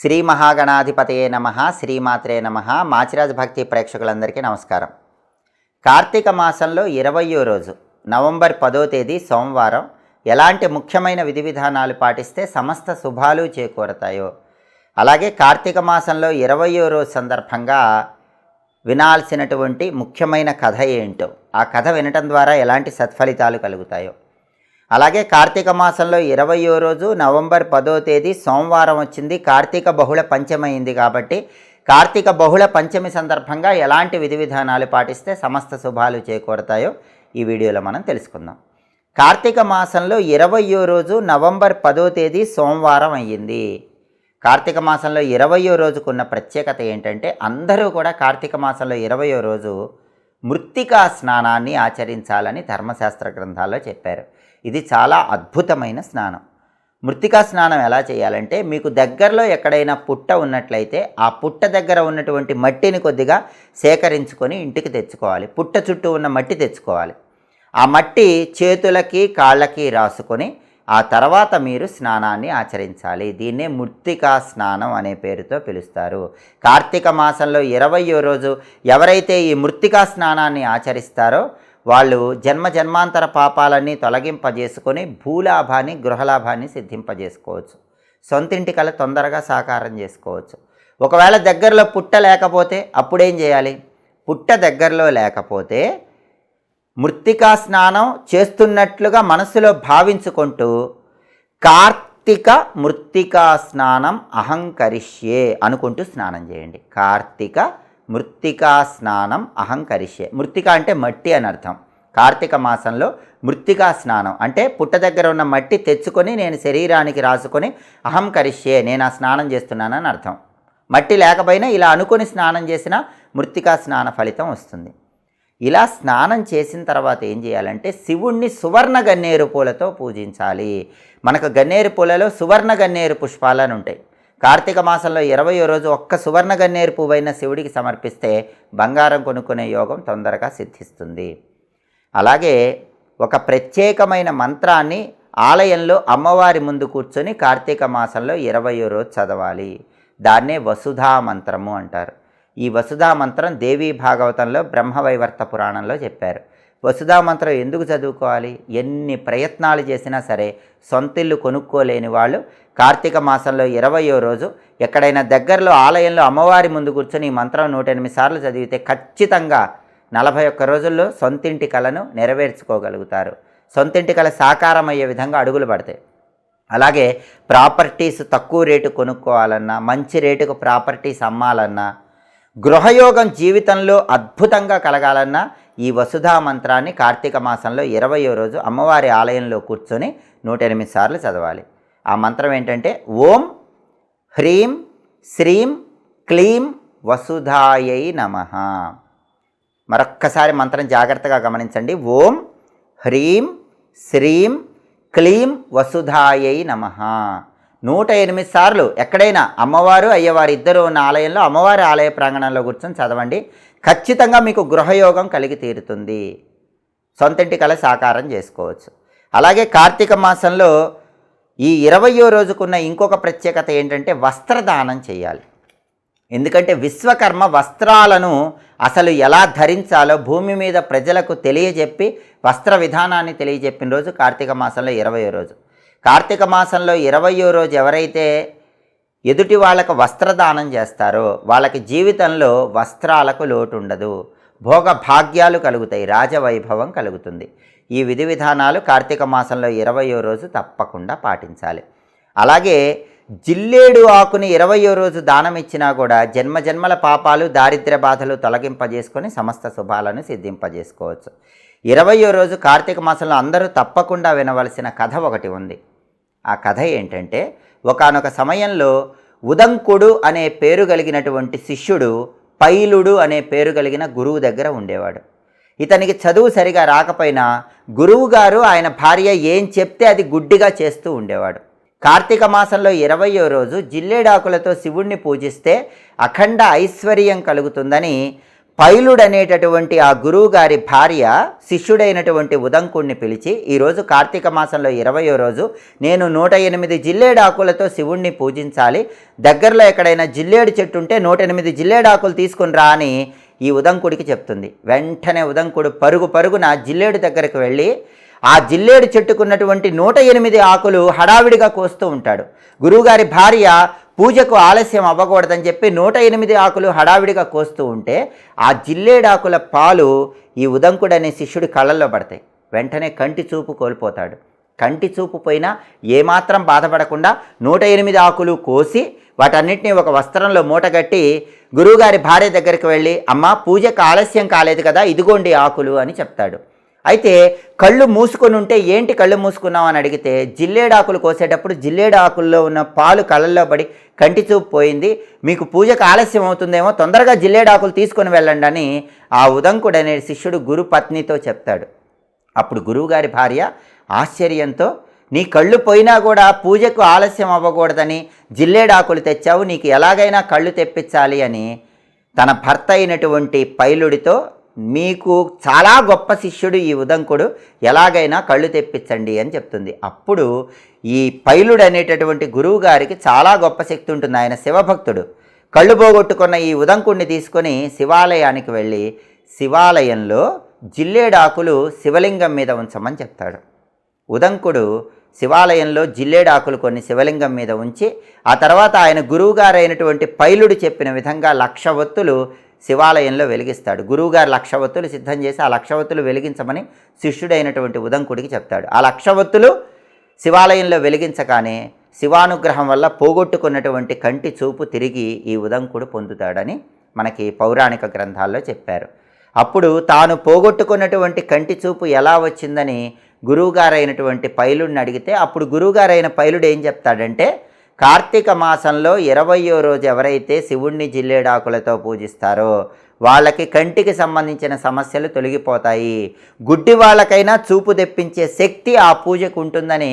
శ్రీ మహాగణాధిపతయే నమ శ్రీమాత్రే నమ మాచిరాజ్ భక్తి ప్రేక్షకులందరికీ నమస్కారం. కార్తీక మాసంలో ఇరవయో రోజు నవంబర్ పదో తేదీ సోమవారం ఎలాంటి ముఖ్యమైన విధి విధానాలు పాటిస్తే సమస్త శుభాలు చేకూరతాయో. అలాగే కార్తీక మాసంలో ఇరవయో రోజు సందర్భంగా వినాల్సినటువంటి ముఖ్యమైన కథ ఏంటో ఆ కథ వినటం ద్వారా ఎలాంటి సత్ఫలితాలు కలుగుతాయో. అలాగే కార్తీక మాసంలో ఇరవయో రోజు నవంబర్ పదో తేదీ సోమవారం వచ్చింది. కార్తీక బహుళ పంచమైంది కాబట్టి కార్తీక బహుళ పంచమి సందర్భంగా ఎలాంటి విధి విధానాలు పాటిస్తే సమస్త శుభాలు చేకూరతాయో ఈ వీడియోలో మనం తెలుసుకుందాం. కార్తీక మాసంలో ఇరవయో రోజు నవంబర్ పదో తేదీ సోమవారం అయ్యింది. కార్తీక మాసంలో ఇరవయో రోజుకున్న ప్రత్యేకత ఏంటంటే అందరూ కూడా కార్తీక మాసంలో ఇరవయో రోజు మృత్తికా స్నానాన్ని ఆచరించాలని ధర్మశాస్త్ర గ్రంథాల్లో చెప్పారు. ఇది చాలా అద్భుతమైన స్నానం. మృతికా స్నానం ఎలా చేయాలంటే మీకు దగ్గరలో ఎక్కడైనా పుట్ట ఉన్నట్లయితే ఆ పుట్ట దగ్గర ఉన్నటువంటి మట్టిని కొద్దిగా సేకరించుకొని ఇంటికి తెచ్చుకోవాలి. పుట్ట చుట్టూ ఉన్న మట్టి తెచ్చుకోవాలి. ఆ మట్టి చేతులకి కాళ్ళకి రాసుకొని ఆ తర్వాత మీరు స్నానాన్ని ఆచరించాలి. దీన్నే మృత్తికా స్నానం అనే పేరుతో పిలుస్తారు. కార్తీక మాసంలో ఇరవయో రోజు ఎవరైతే ఈ మృత్తికా స్నానాన్ని ఆచరిస్తారో వాళ్ళు జన్మ జన్మాంతర పాపాలన్నీ తొలగింపజేసుకొని భూలాభాన్ని గృహలాభాన్ని సిద్ధింపజేసుకోవచ్చు. సొంతింటి కళ తొందరగా సాకారం చేసుకోవచ్చు. ఒకవేళ దగ్గరలో పుట్ట లేకపోతే అప్పుడేం చేయాలి? పుట్ట దగ్గరలో లేకపోతే మృత్తికా స్నానం చేస్తున్నట్లుగా మనసులో భావించుకుంటూ కార్తీక మృత్తికా స్నానం అహంకరిష్యే అనుకుంటూ స్నానం చేయండి. కార్తీక మృత్తికా స్నానం అహంకరిష్యే మృత్తిక అంటే మట్టి అని అర్థం. కార్తీక మాసంలో మృత్తికా స్నానం. అంటే పుట్ట దగ్గర ఉన్న మట్టి తెచ్చుకొని నేను శరీరానికి రాసుకొని అహంకరిష్యే నేను ఆ స్నానం చేస్తున్నానని అర్థం. మట్టి లేకపోయినా ఇలా అనుకొని స్నానం చేసిన మృత్తికా స్నాన ఫలితం వస్తుంది. ఇలా స్నానం చేసిన తర్వాత ఏం చేయాలంటే శివుణ్ణి సువర్ణ గన్నేరు పూలతో పూజించాలి. మనకు గన్నేరు పూలలో సువర్ణ గన్నేరు పుష్పాలని ఉంటాయి. కార్తీక మాసంలో ఇరవయో రోజు ఒక్క సువర్ణ గన్నేరు పువ్వైన శివుడికి సమర్పిస్తే బంగారం కొనుక్కునే యోగం తొందరగా సిద్ధిస్తుంది. అలాగే ఒక ప్రత్యేకమైన మంత్రాన్ని ఆలయంలో అమ్మవారి ముందు కూర్చొని కార్తీక మాసంలో ఇరవయో రోజు చదవాలి. దాన్నే వసుధా మంత్రము అంటారు. ఈ వసుధా మంత్రం దేవీ భాగవతంలో బ్రహ్మవైవర్త పురాణంలో చెప్పారు. వసుధా మంత్రం ఎందుకు చదువుకోవాలి? ఎన్ని ప్రయత్నాలు చేసినా సరే సొంతిల్లు కొనుక్కోలేని వాళ్ళు కార్తీక మాసంలో ఇరవయో రోజు ఎక్కడైనా దగ్గరలో ఆలయంలో అమ్మవారి ముందు కూర్చొని ఈ మంత్రం నూట ఎనిమిది సార్లు చదివితే ఖచ్చితంగా నలభై ఒక్క రోజుల్లో సొంతింటి కళను నెరవేర్చుకోగలుగుతారు. సొంతింటి కళ సాకారం అయ్యే విధంగా అడుగులు పడతాయి. అలాగే ప్రాపర్టీస్ తక్కువ రేటు కొనుక్కోవాలన్నా మంచి రేటుకు ప్రాపర్టీస్ అమ్మాలన్నా గృహయోగం జీవితంలో అద్భుతంగా కలగాలన్నా ఈ వసుధా మంత్రాన్ని కార్తీక మాసంలో ఇరవయో రోజు అమ్మవారి ఆలయంలో కూర్చొని నూట ఎనిమిది సార్లు చదవాలి. ఆ మంత్రం ఏంటంటే ఓం హ్రీం శ్రీం క్లీం వసుధాయై నమ. మరొక్కసారి మంత్రం జాగ్రత్తగా గమనించండి. ఓం హ్రీం శ్రీం క్లీం వసుధాయై నమ. నూట ఎనిమిది సార్లు ఎక్కడైనా అమ్మవారు అయ్యవారు ఇద్దరు ఉన్న ఆలయంలో అమ్మవారి ఆలయ ప్రాంగణంలో కూర్చొని చదవండి. ఖచ్చితంగా మీకు గృహయోగం కలిగి తీరుతుంది. సొంతింటి కళ సాకారం చేసుకోవచ్చు. అలాగే కార్తీక మాసంలో ఈ ఇరవయో రోజుకున్న ఇంకొక ప్రత్యేకత ఏంటంటే వస్త్రదానం చేయాలి. ఎందుకంటే విశ్వకర్మ వస్త్రాలను అసలు ఎలా ధరించాలో భూమి మీద ప్రజలకు తెలియజెప్పి వస్త్ర విధానాన్ని తెలియజెప్పిన రోజు కార్తీక మాసంలో ఇరవయో రోజు. కార్తీక మాసంలో ఇరవయో రోజు ఎవరైతే ఎదుటి వాళ్ళకు వస్త్రదానం చేస్తారో వాళ్ళకి జీవితంలో వస్త్రాలకు లోటు ఉండదు భోగ భాగ్యాలు కలుగుతాయి రాజవైభవం కలుగుతుంది. ఈ విధి విధానాలు కార్తీక మాసంలో ఇరవయో రోజు తప్పకుండా పాటించాలి. అలాగే జిల్లేడు ఆకుని ఇరవయో రోజు దానం ఇచ్చినా కూడా జన్మ జన్మల పాపాలు దారిద్ర్య బాధలు తొలగింపజేసుకొని సమస్త శుభాలను సిద్ధింపజేసుకోవచ్చు. ఇరవయో రోజు కార్తీక మాసంలో అందరూ తప్పకుండా వినవలసిన కథ ఒకటి ఉంది. ఆ కథ ఏంటంటే ఒకనొక సమయంలో ఉదంకుడు అనే పేరు కలిగినటువంటి శిష్యుడు పైలుడు అనే పేరు కలిగిన గురువు దగ్గర ఉండేవాడు. ఇతనికి చదువు సరిగా రాకపోయినా గురువుగారు ఆయన భార్య ఏం చెప్తే అది గుడ్డిగా చేస్తూ ఉండేవాడు. కార్తీక మాసంలో ఇరవయో రోజు జిల్లేడాకులతో శివుణ్ణి పూజిస్తే అఖండ ఐశ్వర్యం కలుగుతుందని పైలుడు అనేటటువంటి ఆ గురువు గారి భార్య శిష్యుడైనటువంటి ఉదంకుణ్ణి పిలిచి ఈరోజు కార్తీక మాసంలో ఇరవయో రోజు నేను నూట ఎనిమిది జిల్లేడాకులతో శివుణ్ణి పూజించాలి. దగ్గరలో ఎక్కడైనా జిల్లేడు చెట్టు ఉంటే నూట ఎనిమిది జిల్లేడాకులు తీసుకుని రా అని ఈ ఉదంకుడికి చెప్తుంది. వెంటనే ఉదంకుడు పరుగు పరుగున జిల్లేడు దగ్గరకు వెళ్ళి ఆ జిల్లేడు చెట్టుకున్నటువంటి నూట ఎనిమిది ఆకులు హడావిడిగా కోస్తూ ఉంటాడు. గురువుగారి భార్య పూజకు ఆలస్యం అవ్వకూడదని చెప్పి నూట ఎనిమిది ఆకులు హడావిడిగా కోస్తూ ఉంటే ఆ జిల్లేడాకుల పాలు ఈ ఉదంకుడనే అనే శిష్యుడి కళ్ళల్లో పడతాయి. వెంటనే కంటి చూపు కోల్పోతాడు. కంటి చూపు పోయినా ఏమాత్రం బాధపడకుండా నూట ఎనిమిది ఆకులు కోసి వాటన్నిటిని ఒక వస్త్రంలో మూటగట్టి గురువుగారి భార్య దగ్గరికి వెళ్ళి అమ్మ పూజకు ఆలస్యం కాలేదు కదా ఇదిగోండి ఆకులు అని చెప్తాడు. అయితే కళ్ళు మూసుకొని ఉంటే ఏంటి కళ్ళు మూసుకున్నావు అని అడిగితే జిల్లేడాకులు కోసేటప్పుడు జిల్లేడాకుల్లో ఉన్న పాలు కళ్ళల్లో పడి కంటి చూపు పోయింది. మీకు పూజకు ఆలస్యం అవుతుందేమో తొందరగా జిల్లేడాకులు తీసుకొని వెళ్ళండి అని ఆ ఉదంకుడు అనే శిష్యుడు గురు పత్నితో చెప్తాడు. అప్పుడు గురువుగారి భార్య ఆశ్చర్యంతో నీ కళ్ళు పోయినా కూడా పూజకు ఆలస్యం అవ్వకూడదని జిల్లేడాకులు తెచ్చావు నీకు ఎలాగైనా కళ్ళు తెప్పించాలి అని తన భర్త అయినటువంటి పైలుడితో మీకు చాలా గొప్ప శిష్యుడు ఈ ఉదంకుడు ఎలాగైనా కళ్ళు తెప్పించండి అని చెప్తుంది. అప్పుడు ఈ పైలుడు అనేటటువంటి గురువు గారికి చాలా గొప్ప శక్తి ఉంటుంది. ఆయన శివభక్తుడు. కళ్ళు పోగొట్టుకున్న ఈ ఉదంకుడిని తీసుకొని శివాలయానికి వెళ్ళి శివాలయంలో జిల్లేడాకులు శివలింగం మీద ఉంచమని చెప్తాడు. ఉదంకుడు శివాలయంలో జిల్లేడాకులు కొన్ని శివలింగం మీద ఉంచి ఆ తర్వాత ఆయన గురువుగారైనటువంటి పైలుడు చెప్పిన విధంగా లక్ష ఒత్తులు శివాలయంలో వెలిగిస్తాడు. గురువుగారు లక్షవత్తులు సిద్ధం చేసి ఆ లక్షవత్తులు వెలిగించమని శిష్యుడైనటువంటి ఉదంకుడికి చెప్తాడు. ఆ లక్షవత్తులు శివాలయంలో వెలిగించగానే శివానుగ్రహం వల్ల పోగొట్టుకున్నటువంటి కంటి చూపు తిరిగి ఈ ఉదంకుడు పొందుతాడని మనకి పౌరాణిక గ్రంథాల్లో చెప్పారు. అప్పుడు తాను పోగొట్టుకున్నటువంటి కంటి చూపు ఎలా వచ్చిందని గురువుగారైనటువంటి పైలుడిని అడిగితే అప్పుడు గురువుగారైన పైలుడు ఏం చెప్తాడంటే కార్తీక మాసంలో ఇరవయో రోజు ఎవరైతే శివుణ్ణి జిల్లేడాకులతో పూజిస్తారో వాళ్ళకి కంటికి సంబంధించిన సమస్యలు తొలగిపోతాయి. గుడ్డి వాళ్ళకైనా చూపు తెప్పించే శక్తి ఆ పూజకు ఉంటుందని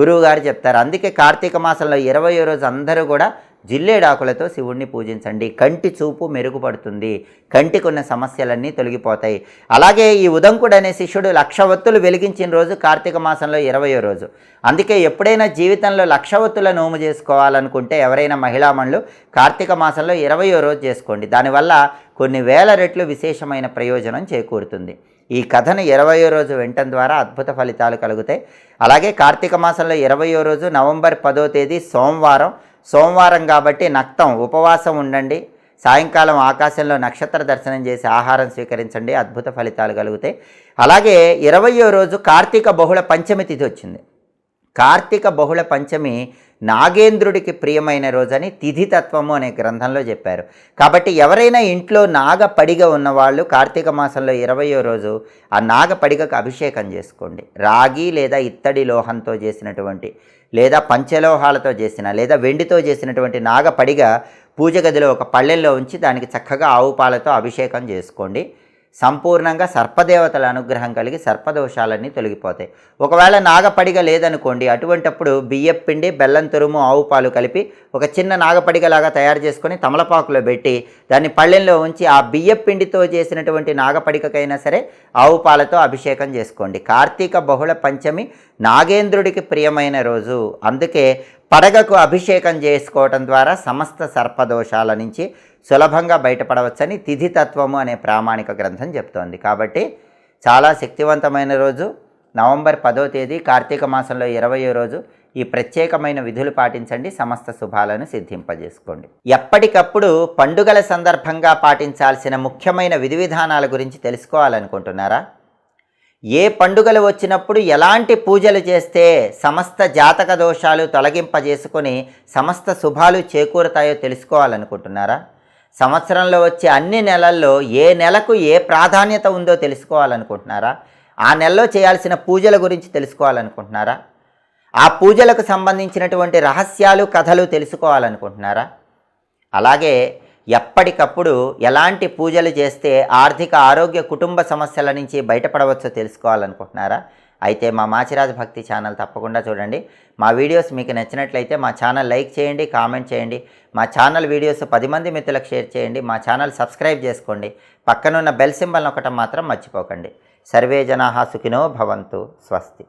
గురువుగారు చెప్తారు. అందుకే కార్తీక మాసంలో ఇరవయో రోజు అందరూ కూడా జిల్లేడాకులతో శివుణ్ణి పూజించండి. కంటి చూపు మెరుగుపడుతుంది. కంటికి ఉన్న సమస్యలన్నీ తొలగిపోతాయి. అలాగే ఈ ఉదంకుడు అనే శిష్యుడు లక్ష ఒత్తులు వెలిగించిన రోజు కార్తీక మాసంలో ఇరవయో రోజు. అందుకే ఎప్పుడైనా జీవితంలో లక్ష ఒత్తుల నోము చేసుకోవాలనుకుంటే ఎవరైనా మహిళామణులు కార్తీక మాసంలో ఇరవయో రోజు చేసుకోండి. దానివల్ల కొన్ని వేల రెట్లు విశేషమైన ప్రయోజనం చేకూరుతుంది. ఈ కథను ఇరవయో రోజు వినటం ద్వారా అద్భుత ఫలితాలు కలుగుతాయి. అలాగే కార్తీక మాసంలో ఇరవయో రోజు నవంబర్ పదో తేదీ సోమవారం సోమవారం కాబట్టి నక్తం ఉపవాసం ఉండండి. సాయంకాలం ఆకాశంలో నక్షత్ర దర్శనం చేసి ఆహారం స్వీకరించండి. అద్భుత ఫలితాలు కలుగుతాయి. అలాగే ఇరవయో రోజు కార్తీక బహుళ పంచమి తిథి వచ్చింది. కార్తీక బహుళ పంచమి నాగేంద్రుడికి ప్రియమైన రోజని తిథితత్వము అనే గ్రంథంలో చెప్పారు. కాబట్టి ఎవరైనా ఇంట్లో నాగపడిగ ఉన్నవాళ్ళు కార్తీక మాసంలో ఇరవయో రోజు ఆ నాగపడిగకు అభిషేకం చేసుకోండి. రాగి లేదా ఇత్తడి లోహంతో చేసినటువంటి లేదా పంచలోహాలతో చేసిన లేదా వెండితో చేసినటువంటి నాగపడిగ పూజ గదిలో ఒక పళ్ళెల్లో ఉంచి దానికి చక్కగా ఆవు పాలతో అభిషేకం చేసుకోండి. సంపూర్ణంగా సర్పదేవతల అనుగ్రహం కలిగి సర్పదోషాలన్నీ తొలగిపోతాయి. ఒకవేళ నాగపడిగ లేదనుకోండి అటువంటప్పుడు బియ్యం పిండి బెల్లం తురుము ఆవు పాలు కలిపి ఒక చిన్న నాగపడిగలాగా తయారు చేసుకొని తమలపాకులో పెట్టి దాన్ని పళ్ళెంలో ఉంచి ఆ బియ్యం పిండితో చేసినటువంటి నాగపడికకైనా సరే ఆవు పాలతో అభిషేకం చేసుకోండి. కార్తీక బహుళ పంచమి నాగేంద్రుడికి ప్రియమైన రోజు. అందుకే పడగకు అభిషేకం చేసుకోవటం ద్వారా సమస్త సర్పదోషాల నుంచి సులభంగా బయటపడవచ్చని తిథితత్వము అనే ప్రామాణిక గ్రంథం చెప్తోంది. కాబట్టి చాలా శక్తివంతమైన రోజు. నవంబర్ పదో తేదీ కార్తీక మాసంలో ఇరవయో రోజు. ఈ ప్రత్యేకమైన విధులు పాటించండి. సమస్త శుభాలను సిద్ధింపజేసుకోండి. ఎప్పటికప్పుడు పండుగల సందర్భంగా పాటించాల్సిన ముఖ్యమైన విధి విధానాల గురించి తెలుసుకోవాలనుకుంటున్నారా? ఏ పండుగలు వచ్చినప్పుడు ఎలాంటి పూజలు చేస్తే సమస్త జాతక దోషాలు తొలగింపజేసుకొని సమస్త శుభాలు చేకూరుతాయో తెలుసుకోవాలనుకుంటున్నారా? సంవత్సరంలో వచ్చే అన్ని నెలల్లో ఏ నెలకు ఏ ప్రాధాన్యత ఉందో తెలుసుకోవాలనుకుంటున్నారా? ఆ నెలలో చేయాల్సిన పూజల గురించి తెలుసుకోవాలనుకుంటున్నారా? ఆ పూజలకు సంబంధించినటువంటి రహస్యాలు కథలు తెలుసుకోవాలనుకుంటున్నారా? అలాగే ఎప్పటికప్పుడు ఎలాంటి పూజలు చేస్తే ఆర్థిక ఆరోగ్య కుటుంబ సమస్యల నుంచి బయటపడవచ్చో తెలుసుకోవాలనుకుంటున్నారా? అయితే మా మాచిరాజు భక్తి ఛానల్ తప్పకుండా చూడండి. మా వీడియోస్ మీకు నచ్చినట్లయితే మా ఛానల్ లైక్ చేయండి కామెంట్ చేయండి. మా ఛానల్ వీడియోస్ పది మంది మిత్రులకు షేర్ చేయండి. మా ఛానల్ సబ్స్క్రైబ్ చేసుకోండి. పక్కనున్న బెల్ సింబల్ ఒకటం మాత్రం మర్చిపోకండి. సర్వే జనాహా సుఖినో భవంతు స్వస్తి.